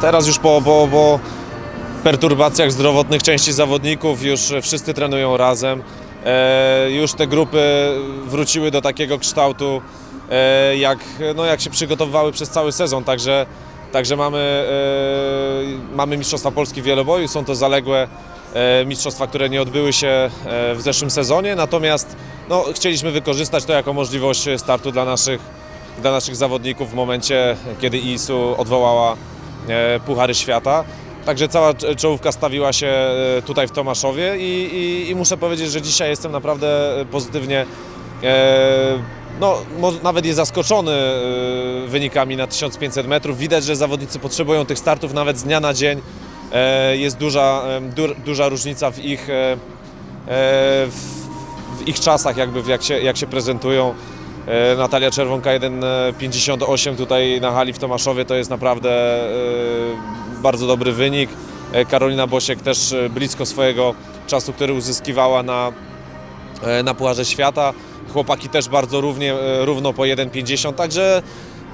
Teraz już po, po, po perturbacjach zdrowotnych części zawodników już wszyscy trenują razem. E, już te grupy wróciły do takiego kształtu, e, jak, no, jak się przygotowywały przez cały sezon. Także, także mamy, e, mamy Mistrzostwa Polski w wieloboju. Są to zaległe e, mistrzostwa, które nie odbyły się e, w zeszłym sezonie. Natomiast no, chcieliśmy wykorzystać to jako możliwość startu dla naszych, dla naszych zawodników w momencie, kiedy ISU odwołała Puchary Świata. Także cała cz- czołówka stawiła się e, tutaj w Tomaszowie i, i, i muszę powiedzieć, że dzisiaj jestem naprawdę pozytywnie, e, no może nawet jest zaskoczony e, wynikami na 1500 metrów. Widać, że zawodnicy potrzebują tych startów nawet z dnia na dzień. E, jest duża, e, du, duża różnica w ich, e, e, w, w ich czasach, jakby jak się, jak się prezentują. E, Natalia Czerwonka 1,58 tutaj na hali w Tomaszowie to jest naprawdę e, bardzo dobry wynik. E, Karolina Bosiek też blisko swojego czasu, który uzyskiwała na, na Pucharze Świata. Chłopaki też bardzo równie, równo po 1,50, także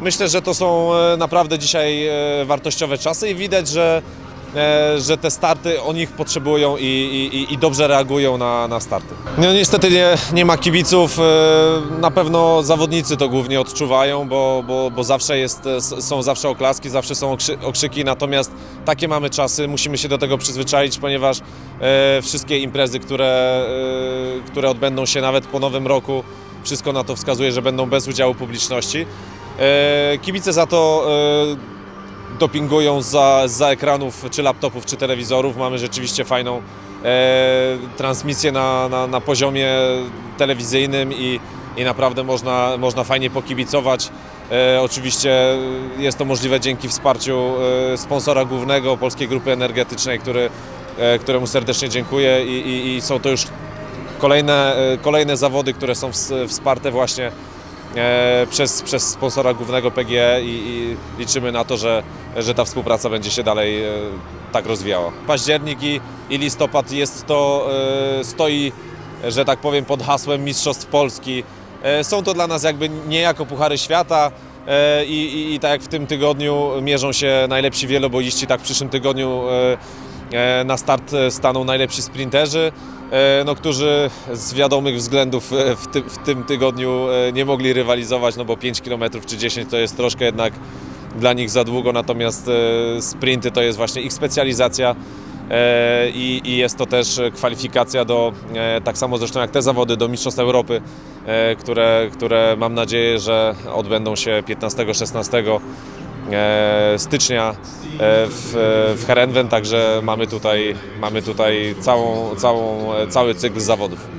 myślę, że to są naprawdę dzisiaj wartościowe czasy i widać, że, że te starty o nich potrzebują i, i, i dobrze reagują na, na starty. No niestety nie, nie ma kibiców, e, na pewno zawodnicy to głównie odczuwają, bo, bo, bo zawsze jest, e, są zawsze oklaski, zawsze są okrzy, okrzyki, natomiast takie mamy czasy, musimy się do tego przyzwyczaić, ponieważ e, wszystkie imprezy, które, e, które odbędą się nawet po nowym roku, wszystko na to wskazuje, że będą bez udziału publiczności. E, Kibice za to e, dopingują za, za ekranów, czy laptopów, czy telewizorów. Mamy rzeczywiście fajną e, transmisję na, na, na poziomie telewizyjnym i, i naprawdę można, można fajnie pokibicować. E, oczywiście jest to możliwe dzięki wsparciu e, sponsora głównego Polskiej Grupy Energetycznej, który, e, któremu serdecznie dziękuję i, i, i są to już kolejne, e, kolejne zawody, które są ws- wsparte właśnie przez, przez sponsora głównego PGE i, i liczymy na to, że, że ta współpraca będzie się dalej e, tak rozwijała. Październik i, i listopad jest to, e, stoi, że tak powiem, pod hasłem Mistrzostw Polski. E, Są to dla nas jakby niejako Puchary Świata e, i, i, i tak jak w tym tygodniu mierzą się najlepsi wieloboiści, tak w przyszłym tygodniu e, e, na start e, staną najlepsi sprinterzy, e, no, którzy z wiadomych względów e, w, ty, w tym tygodniu e, nie mogli rywalizować, no bo 5 km czy 10 to jest troszkę jednak dla nich za długo, natomiast e, sprinty to jest właśnie ich specjalizacja e, i, i jest to też kwalifikacja do, e, tak samo zresztą jak te zawody, do Mistrzostw Europy, e, które, które mam nadzieję, że odbędą się 15-16 e, stycznia e, w, w Herenven, także mamy tutaj, mamy tutaj całą, całą, cały cykl zawodów.